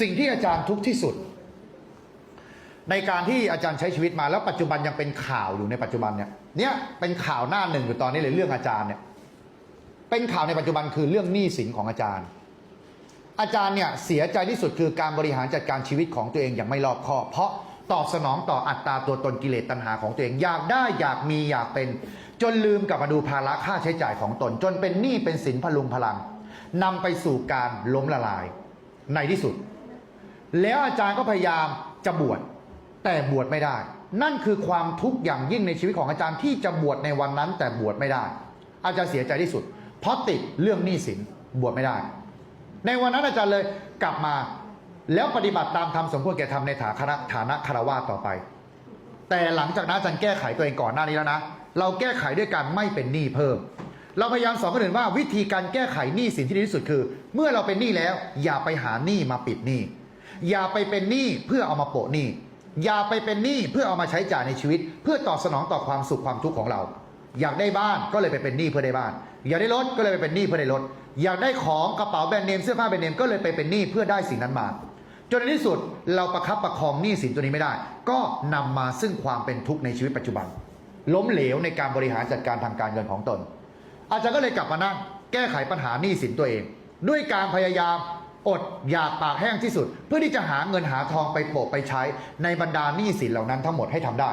สิ่งที่อาจารย์ทุกที่สุด ในการที่อาจารย์ใช้ชีวิตมาแล้วปัจจุบันยังเป็นข่าวอยู่ในปัจจุบันเนี่ยเนี่ยเป็นข่าวหน้าหนึ่งอยู่ตอนนี้เลยเรื่องอาจารย์เนี่ยเป็นข่าวในปัจจุบันคือเรื่องหนี้สินของอาจารย์ อาจารย์เนี่ยเสียใจที่สุดคือการบริหารจัดการชีวิตของตัวเองอย่างไม่รอบคอบเพราะตอบสนองต่ออัตราตัวตนกิเลสตัณหาของตัวเองอยากได้อยากมีอยากเป็น จนลืมกลับมาดูภาระค่าใช้จ่ายของตน จนเป็นหนี้เป็นสินพลุงพลังนำไปสู่การล้มละลายในที่สุด แล้วอาจารย์ก็พยายามจะบวชแต่บวชไม่ได้ นั่นคือความทุกข์อย่างยิ่งในชีวิตของอาจารย์ที่จะบวชในวันนั้น แต่บวชไม่ได้ อาจารย์เสียใจที่สุด เพราะติดเรื่องหนี้สินบวชไม่ได้ ในวันนั้นอาจารย์เลยกลับมาแล้วปฏิบัติตามธรรมสมควรแก่ธรรมในฐานะฐานะคารวะต่อไป แต่หลังจากนั้นอาจารย์แก้ไขตัวเองก่อนหน้านี้แล้วนะ เราแก้ไขด้วยการไม่เป็นหนี้เพิ่ม เราพยายามสอนคนอื่นว่าวิธีการแก้ไขหนี้สินที่ดีที่สุดคือ เมื่อเราเป็นหนี้แล้ว อย่าไปหาหนี้มาปิดหนี้ อย่าไปเป็นหนี้เพื่อเอามาโปะหนี้ อย่าไปเป็นหนี้เพื่อเอามาใช้จ่ายในชีวิต เพื่อตอบสนองต่อความสุขความทุกข์ของเรา อยากได้บ้านก็เลยไปเป็นหนี้เพื่อได้บ้าน อยากได้รถก็เลยไปเป็นหนี้เพื่อได้รถ อยากได้ของกระเป๋าแบรนด์เนมเสื้อผ้าแบรนด์เนมก็เลยไปเป็นหนี้เพื่อได้สิ่งนั้นมา จนในที่สุดเราประคับประคองหนี้สินตัวนี้ไม่ได้ ก็นำมาซึ่งความเป็นทุกข์ในชีวิตปัจจุบัน ล้มเหลวในการบริหารจัดการทางการเงินของตน อาจารย์ก็เลยกลับมานั่งแก้ไขปัญหาหนี้สินตัวเอง ด้วยการพยายาม อดอยากปากแห้งที่สุด เพื่อที่จะหาเงินหาทองไปโปะไปใช้ในบรรดาหนี้สินเหล่านั้นทั้งหมดให้ทำได้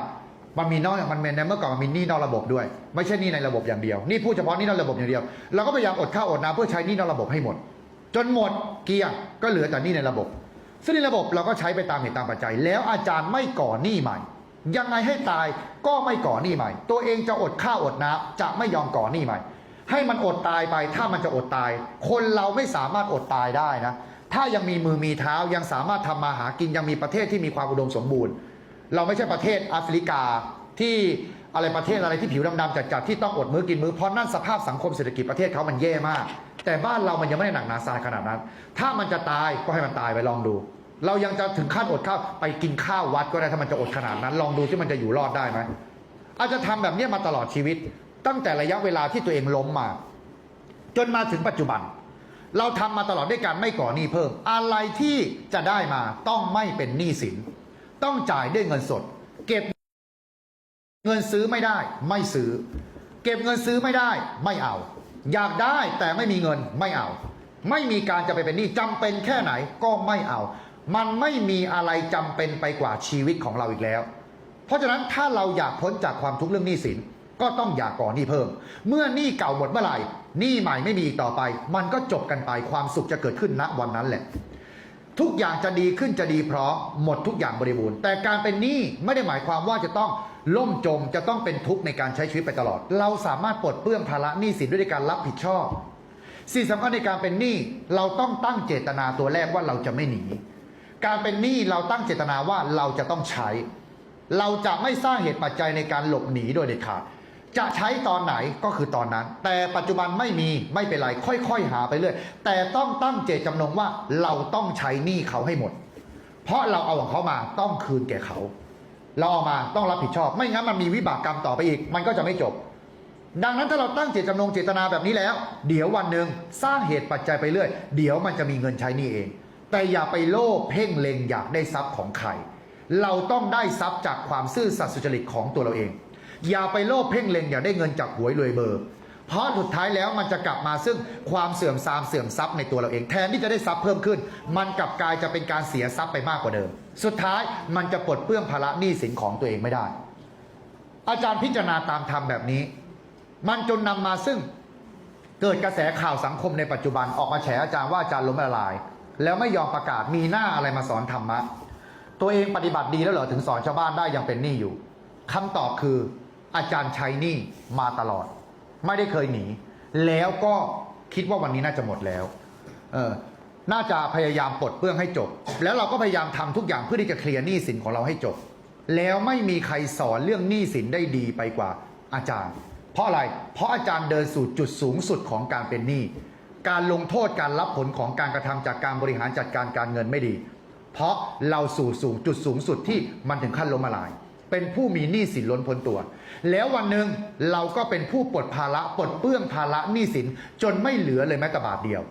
มันมีนอกมันเป็นในเมื่อก่อนมันมีหนี้นอกระบบด้วย ไม่ใช่หนี้ในระบบอย่างเดียวนี่พูดเฉพาะหนี้นอกระบบอย่างเดียวเราก็พยายามอดข้าวอดน้ำเพื่อใช้หนี้นอกระบบให้หมด จนหมดเกลี้ยงก็เหลือแต่หนี้ในระบบ ซึ่งในระบบเราก็ใช้ไปตามเหตุตามปัจจัย แล้วอาจารย์ไม่ก่อหนี้ใหม่ยังไงให้ตายก็ไม่ก่อหนี้ใหม่ ตัวเองจะอดข้าวอดน้ำจะไม่ยอมก่อหนี้ใหม่ ให้มันอดตายไปถ้ามันจะอดตาย คนเราไม่สามารถอดตายได้นะ ถ้ายังมีมือมีเท้ายังสามารถทำมาหากินยังมีประเทศที่มีความอุดมสมบูรณ์ เราไม่ใช่ประเทศแอฟริกาที่อะไรประเทศอะไรที่ผิวดำๆจัดๆที่ต้องอดมื้อกินมื้อเพราะนั่นสภาพสังคมเศรษฐกิจประเทศเขามันแย่มาก แต่บ้านเรามันยังไม่ได้หนักหนาสาขนาดนั้น ถ้ามันจะตายก็ให้มันตายไปลองดู เรายังจะถึงขั้นอดข้าวไปกินข้าววัดก็ได้ถ้ามันจะอดขนาดนั้น ลองดูที่มันจะอยู่รอดได้ไหมอาจจะทำแบบนี้มาตลอดชีวิต ตั้งแต่ระยะเวลาที่ตัวเองล้มมา จนมาถึงปัจจุบัน เราทำมาตลอดด้วยการไม่ก่อหนี้เพิ่ม อะไรที่จะได้มาต้องไม่เป็นหนี้สิน ต้องจ่ายด้วยเงินสด เก็บเงินซื้อไม่ได้ ไม่ซื้อ เก็บเงินซื้อไม่ได้ ไม่เอา อยากได้แต่ไม่มีเงินไม่เอา ไม่มีการจะไปเป็นหนี้จำเป็นแค่ไหนก็ไม่เอา มันไม่มีอะไรจำเป็นไปกว่าชีวิตของเราอีกแล้ว เพราะฉะนั้นถ้าเราอยากพ้นจากความทุกข์เรื่องหนี้สิน ก็ต้องอย่าก่อหนี้เพิ่ม เมื่อหนี้เก่าหมดเมื่อไหร่หนี้ใหม่ไม่มีอีกต่อไป มันก็จบกันไปความสุขจะเกิดขึ้นณวันนั้นแหละ ทุกอย่างจะดีขึ้นจะดีพร้อมหมดทุกอย่างบริบูรณ์แต่การเป็นหนี้ไม่ได้หมายความว่าจะต้องล่มจมจะต้องเป็นทุกข์ในการใช้ชีวิตไปตลอด เราสามารถปลดเปลื้องภาระหนี้สินด้วยการรับผิดชอบสิ่งสำคัญในการเป็นหนี้เราต้องตั้งเจตนาตัวแรกว่าเราจะไม่หนี การเป็นหนี้เราตั้งเจตนาว่าเราจะต้องใช้ เราจะไม่สร้างเหตุปัจจัยในการหลบหนีโดยเด็ดขาด จะใช้ตอนไหนก็คือตอนนั้น แต่ปัจจุบันไม่มีไม่เป็นไรค่อยๆ หาไปเรื่อยแต่ต้องตั้งเจตจำนงว่าเราต้องใช้หนี้เขาให้หมด เพราะเราเอาของเขามาต้องคืนแก่เขา เราเอามาต้องรับผิดชอบ ไม่งั้นมันมีวิบากกรรมต่อไปอีก มันก็จะไม่จบ ดังนั้นถ้าเราตั้งเจตจำนงเจตนาแบบนี้แล้ว เดี๋ยววันหนึ่งสร้างเหตุปัจจัยไปเรื่อยเดี๋ยวมันจะมีเงินใช้หนี่เอง แต่อย่าไปโลภเพ่งเล็งอยากได้ทรัพย์ของใครเราต้องได้ทรัพย์จากความซื่อสัตย์สุจริตของตัวเราเอง อย่าไปโลภเพ่งเล็งอย่าได้เงินจากหวยรวยเบอร์ เพราะสุดท้ายแล้วมันจะกลับมาซึ่งความเสื่อมทรามเสื่อมทรัพย์ในตัวเราเอง แทนที่จะได้ทรัพย์เพิ่มขึ้น มันกลับกลายจะเป็นการเสียทรัพย์ไปมากกว่าเดิม สุดท้ายมันจะปลดเปลื้องภาระหนี้สินของตัวเองไม่ได้ อาจารย์พิจารณาตามธรรมแบบนี้ มันจนนำมาซึ่งเกิดกระแสข่าวสังคมในปัจจุบันออกมาแฉอาจารย์ว่าอาจารย์ล้มละลาย แล้วไม่ยอมประกาศมีหน้าอะไรมาสอนธรรมะ ตัวเองปฏิบัติดีแล้วเหรอถึงสอนชาวบ้านได้ยังเป็นหนี้อยู่คำตอบคือ อาจารย์ช้หนี้มาตลอด ไม่ได้เคยหนี แล้วก็คิดว่าวันนี้น่าจะหมดแล้วเออน่าจะพยายามปลดเปลื้องให้จบ แล้วเราก็พยายามทำทุกอย่างเพื่อที่จะเคลียร์หนี้สินของเราให้จบ แล้วไม่มีใครสอนเรื่องหนี้สินได้ดีไปกว่าอาจารย์ เพราะอะไร เพราะอาจารย์เดินสู่จุดสูงสุดของการเป็นหนี้ การลงโทษการรับผลของการกระทำจากการบริหารจัดการการเงินไม่ดี เพราะเราสู่สูงจุดสูงสุดที่มันถึงขั้นล้มละลาย เป็นผู้มีหนี้สินล้นพ้นตัว แล้ววันหนึ่งเราก็เป็นผู้ปลดภาระปลดเปื้องภาระหนี้สินจนไม่เหลือเลยแม้แต่บาทเดียว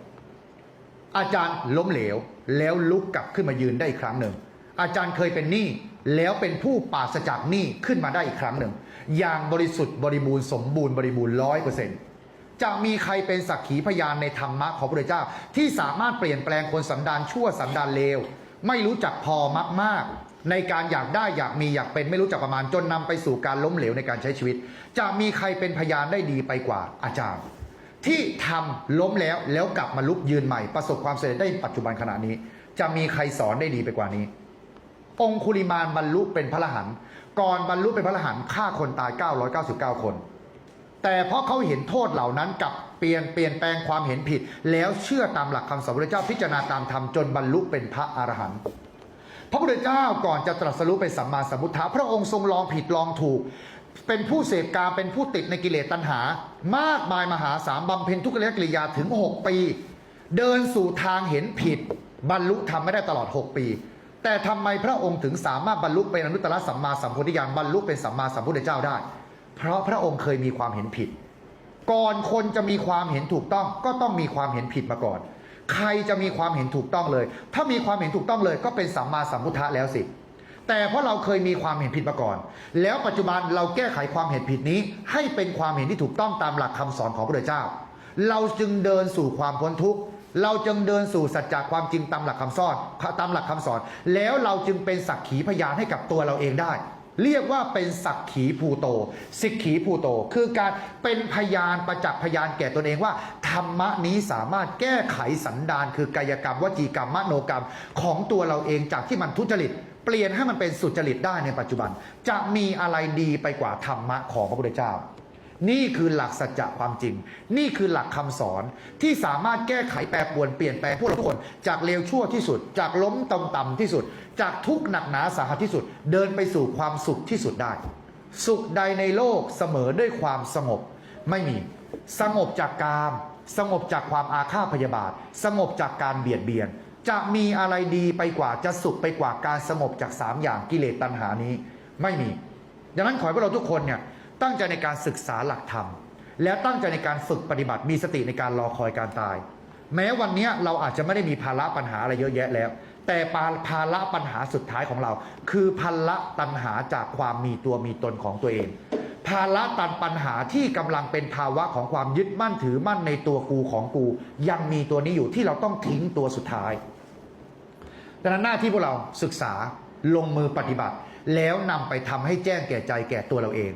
อาจารย์ล้มเหลว แล้วลุกกลับขึ้นมายืนได้อีกครั้งหนึ่ง อาจารย์เคยเป็นหนี้แล้วเป็นผู้ปราศจากหนี้ขึ้นมาได้อีกครั้งหนึ่ง อย่างบริสุทธิ์บริบูรณ์สมบูรณ์บริบูรณ์ร้อยเปอร์เซ็นต์จะมีใครเป็นสักขีพยานในธรรมะของพระเจ้า ที่สามารถเปลี่ยนแปลงคนสันดานชั่วสันดานเลว ไม่รู้จักพอมากๆ ในการอยากได้อยากมีอยากเป็นไม่รู้จักประมาณจนนำไปสู่การล้มเหลวในการใช้ชีวิต จะมีใครเป็นพยานได้ดีไปกว่าอาจารย์ ที่ทำล้มแล้วแล้วกลับมาลุกยืนใหม่ ประสบความสำเร็จได้ปัจจุบันขณะนี้ จะมีใครสอนได้ดีไปกว่านี้ องคุลิมานบรรลุเป็นพระอรหันต์ก่อนบรรลุเป็นพระอรหันต์ฆ่าคนตาย 999 คน แต่เพราะเขาเห็นโทษเหล่านั้นกับเปลี่ยนเปลี่ยนแปลงความเห็นผิด แล้วเชื่อตามหลักคำสอนพระเจ้าพิจารณาตามธรรมจนบรรลุเป็นพระอรหันต์ ระพุทธเจ้าก่อนจะตรัสรู้เป็นสัมมาสัมพุทธะพระองค์ทรงลองผิดลองถูก เป็นผู้เสพกามเป็นผู้ติดในกิเลสตัณหา มากมายมหาศาลบำเพ็ญทุกขกิริยาถึง 6 ปี เดินสู่ทางเห็นผิด บรรลุธรรมไม่ได้ตลอด 6 ปี แต่ทำไมพระองค์ถึงสามารถบรรลุเป็นอนุตตรสัมมาสัมโพธิญาณบรรลุเป็นสัมมาสัมพุทธเจ้าได้ เพราะพระองค์เคยมีความเห็นผิด ก่อนคนจะมีความเห็นถูกต้องก็ต้องมีความเห็นผิดมาก่อน ใครจะมีความเห็นถูกต้องเลย ถ้ามีความเห็นถูกต้องเลย ก็เป็นสัมมาสัมพุทธะแล้วสิ แต่เพราะเราเคยมีความเห็นผิดมาก่อน แล้วปัจจุบันเราแก้ไขความเห็นผิดนี้ ให้เป็นความเห็นที่ถูกต้องตามหลักคำสอนของพระเจ้า เราจึงเดินสู่ความพ้นทุกข์ เราจึงเดินสู่สัจจะความจริงตามหลักคำสอนตามหลักคำสอน แล้วเราจึงเป็นสักขีพยานให้กับตัวเราเองได้เรียกว่าเป็นสักขีภูโต สิกขีภูโต คือการเป็นพยานประจักษ์พยานแก่ตนเองว่า รรมะนี้สามารถแก้ไขสันดานคือกายกรรมวจีกรรมมโนกรรม ของตัวเราเองจากที่มันทุจริต เปลี่ยนให้มันเป็นสุจริตได้ในปัจจุบัน จะมีอะไรดีไปกว่าธรรมะของพระพุทธเจ้า นี่คือหลักสัจจะความจริง นี่คือหลักคำสอนที่สามารถแก้ไขแปรปวนเปลี่ยนแปลงพวกเราทุกคนจากเลวชั่วที่สุด จากล้มต่ำต่ำที่สุด จากทุกข์หนักหนาสาหัสที่สุด เดินไปสู่ความสุขที่สุดได้ สุขใดในโลกเสมอด้วยความสงบไม่มี สงบจากกาม สงบจากความอาฆาตพยาบาท สงบจากการเบียดเบียน จะมีอะไรดีไปกว่าจะสุขไปกว่าการสงบจากสามอย่างกิเลสตัณหานี้ ไม่มี ดังนั้นขอให้พวกเราทุกคนเนี่ยตั้งใจในการศึกษาหลักธรรม และตั้งใจในการฝึกปฏิบัติมีสติในการรอคอยการตาย แม้วันนี้เราอาจจะไม่ได้มีภาระปัญหาอะไรเยอะแยะแล้ว แต่ภาภาระปัญหาสุดท้ายของเรา คือภาระตัณหาจากความมีตัวมีตนของตัวเอง ภาระตันปัญหาที่กำลังเป็นภาวะของความยึดมั่นถือมั่นในตัวกูของกู ยังมีตัวนี้อยู่ที่เราต้องทิ้งตัวสุดท้ายดังนั้นหน้าที่พวกเราศึกษาลงมือปฏิบัติ แล้วนำไปทำให้แจ้งแก่ใจแก่ตัวเราเอง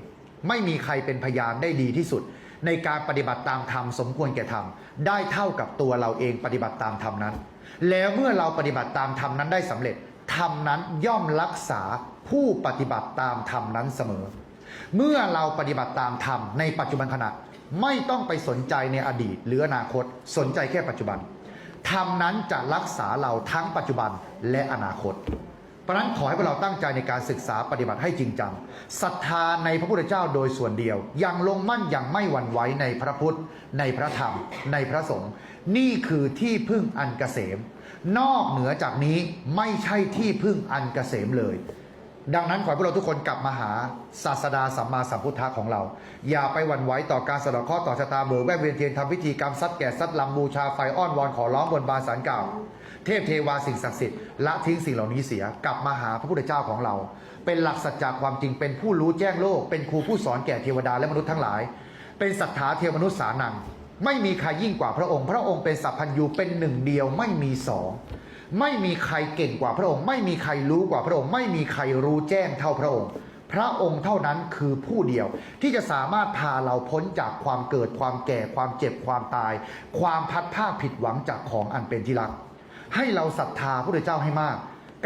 ไม่มีใครเป็นพยานได้ดีที่สุด ในการปฏิบัติตามธรรมสมควรแก่ธรรมได้เท่ากับตัวเราเองปฏิบัติตามธรรมนั้น แล้วเมื่อเราปฏิบัติตามธรรมนั้นได้สำเร็จธรรมนั้นย่อมรักษาผู้ปฏิบัติตามธรรมนั้นเสมอ เมื่อเราปฏิบัติตามธรรมในปัจจุบันขณะไม่ต้องไปสนใจในอดีตหรืออนาคตสนใจแค่ปัจจุบันธรรมนั้นจะรักษาเราทั้งปัจจุบันและอนาคต เพราะนั้นขอให้พวกเราตั้งใจในการศึกษาปฏิบัติให้จริงจังศรัทธาในพระพุทธเจ้าโดยส่วนเดียว ยังลงมั่นอย่างไม่หวั่นไหวในพระพุทธ ในพระธรรม ในพระสงฆ์นี่คือที่พึ่งอันเกษม นอกเหนือจากนี้ไม่ใช่ที่พึ่งอันเกษมเลย ดังนั้นขอให้พวกเราทุกคนกลับมาหาศาสดาสัมมาสัมพุทธะของเรา อย่าไปหวั่นไหวต่อการสะเดาะเคราะห์ต่อชะตาเบิกแวะเวียนเทียนทำพิธีกรรมซัดแก่ซัดลำบูชาไฟอ้อนวอนขอร้องบนบานสารกล่าเทพเทวาสิ่งศักดิ์สิทธิ์ละทิ้งสิ่งเหล่านี้เสียกลับมาหาพระพุทธเจ้าของเรา เป็นหลักสัจจะความจริงเป็นผู้รู้แจ้งโลก เป็นครูผู้สอนแก่เทวดาและมนุษย์ทั้งหลาย เป็นศรัทธาเทวมนุษย์สานังไม่มีใครยิ่งกว่าพระองค์ พระองค์เป็นสัพพัญญูเป็นหนึ่งเดียวไม่มีสอง ไม่มีใครเก่งกว่าพระองค์ ไม่มีใครรู้กว่าพระองค์ ไม่มีใครรู้แจ้งเท่าพระองค์ พระองค์เท่านั้นคือผู้เดียว ที่จะสามารถพาเราพ้นจากความเกิดความแก่ความเจ็บความตาย ความพัดภาผิดหวังจากของอันเป็นที่รัก ให้เราศรัทธาพระเจ้าให้มาก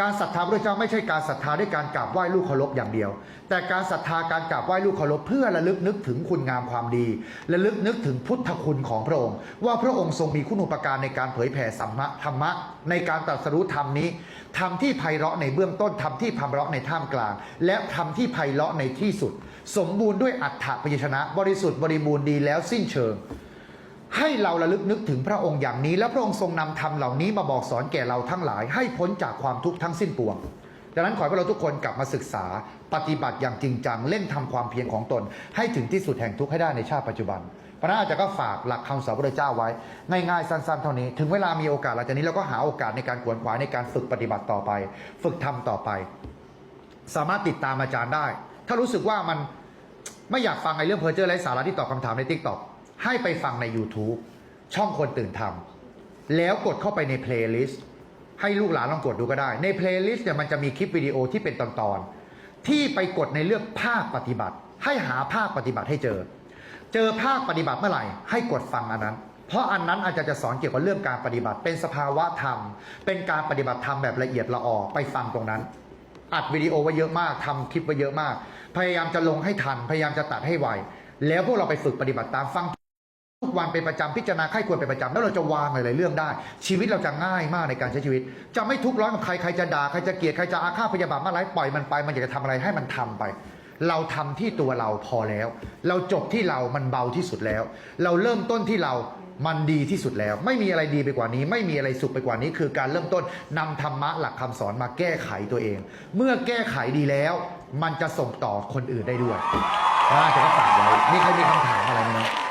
การศรัทธาพระเจ้าไม่ใช่การศรัทธาด้วยการกราบไหว้ลูกเคารพอย่างเดียว แต่การศรัทธาการกราบไหว้ลูกเคารพเพื่อระลึกนึกถึงคุณงามความดีระลึกนึกถึงพุทธคุณของพระองค์ ว่าพระองค์ทรงมีคุณอุปการในการเผยแผ่สัมมะธรรมะ ในการตรัสรู้ธรรมนี้ทำที่ไพเราะในเบื้องต้นทำที่พำเราะในท่ามกลาง และทำที่ไพเราะในที่สุด สมบูรณ์ด้วยอัฏฐพยัญชนะ บริสุทธิ์บริบูรณ์ดีแล้วสิ้นเชิง ให้เราระลึกนึกถึงพระองค์อย่างนี้ และพระองค์ทรงนำธรรมเหล่านี้มาบอกสอนแก่เราทั้งหลาย ให้พ้นจากความทุกข์ทั้งสิ้นปวงดังนั้นขอให้เราทุกคนกลับมาศึกษาปฏิบัติอย่างจริงจังเล่นทำความเพียรของตน ให้ถึงที่สุดแห่งทุกข์ให้ได้ในชาติปัจจุบันพระฉะนั้นอาจารย์ก็ฝากหลักคำสอนพระเจ้าไว้ง่ายๆสั้นๆเท่านี้ ถึงเวลามีโอกาสหลังจากนี้เราก็หาโอกาสในการขวนขวายในการฝึกปฏิบัติต่อไป ฝึกทำต่อไป สามารถติดตามอาจารย์ได้ ถ้ารู้สึกว่ามันไม่อยากฟังไอ้เรื่องเพอร์เจอร์ไร้สาระที่ตอบคำถามในทิกตอก ให้ไปฟังใน YouTube ช่องคนตื่นทำแล้วกดเข้าไปในเพลย์ลิสต์ให้ลูกหลานลองกดดูก็ได้ ในเพลย์ลิสต์เนี่ยมันจะมีคลิปวิดีโอที่เป็นตอนๆ ที่ไปกดในเรื่องภาคปฏิบัติ ให้หาภาคปฏิบัติให้เจอ เจอภาคปฏิบัติเมื่อไหร่ ให้กดฟังอันนั้น เพราะอันนั้นอาจารย์จะสอนเกี่ยวกับเรื่องการปฏิบัติ เป็นสภาวะธรรม เป็นการปฏิบัติธรรมแบบละเอียดละออไปฟังตรงนั้น อัดวิดีโอไว้เยอะมากทำคลิปไว้เยอะมาก พยายามจะลงให้ทัน พยายามจะตัดให้ไว แล้วพวกเราไปฝึกปฏิบัติตามฟัง ทุกวันเป็นประจำพิจารณาไข้ควรเป็นประจำแล้วเราจะวางหลายๆเรื่องได้ ชีวิตเราจะง่ายมากในการใช้ชีวิต จะไม่ทุกข์ร้อนกับใครใครจะด่าใครจะเกลียดใครจะอาฆาตพยาบาทมาไล่ปล่อยมันไป มันอยากจะทำอะไรให้มันทำไป เราทำที่ตัวเราพอแล้ว เราจบที่เรามันเบาที่สุดแล้ว เราเริ่มต้นที่เรามันดีที่สุดแล้ว ไม่มีอะไรดีไปกว่านี้ ไม่มีอะไรสุขไปกว่านี้ คือการเริ่มต้นนำธรรมะหลักคำสอนมาแก้ไขตัวเอง เมื่อแก้ไขดีแล้ว มันจะส่งต่อคนอื่นได้ด้วยน่าจะก็ฝากไว้มีใครมีคำถามอะไรไหมนะ